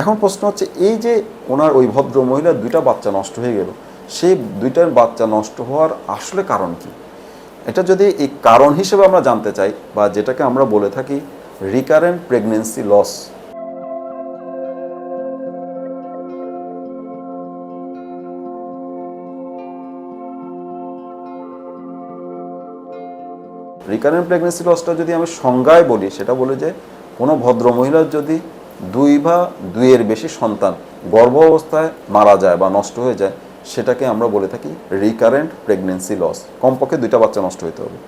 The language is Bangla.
এখন প্রশ্ন হচ্ছে, এই যে ওনার ওই ভদ্র মহিলার দুইটা বাচ্চা নষ্ট হয়ে গেল, সেই দুইটার বাচ্চা নষ্ট হওয়ার আসলে কারণ কি? এটা যদি এই কারণ হিসেবে আমরা জানতে চাই বা যেটাকে আমরা বলে থাকি recurrent pregnancy loss recurrent pregnancy লসটা যদি আমি সংজ্ঞায় বলি, সেটা বলে যে কোনো ভদ্র মহিলার যদি দুই বা দুইয়ের বেশি সন্তান গর্ভ অবস্থায় মারা যায় বা নষ্ট হয়ে যায়, সেটাকে আমরা বলে থাকি রিকারেন্ট প্রেগনেন্সি লস কমপক্ষে দুইটা বাচ্চা নষ্ট হতে হবে।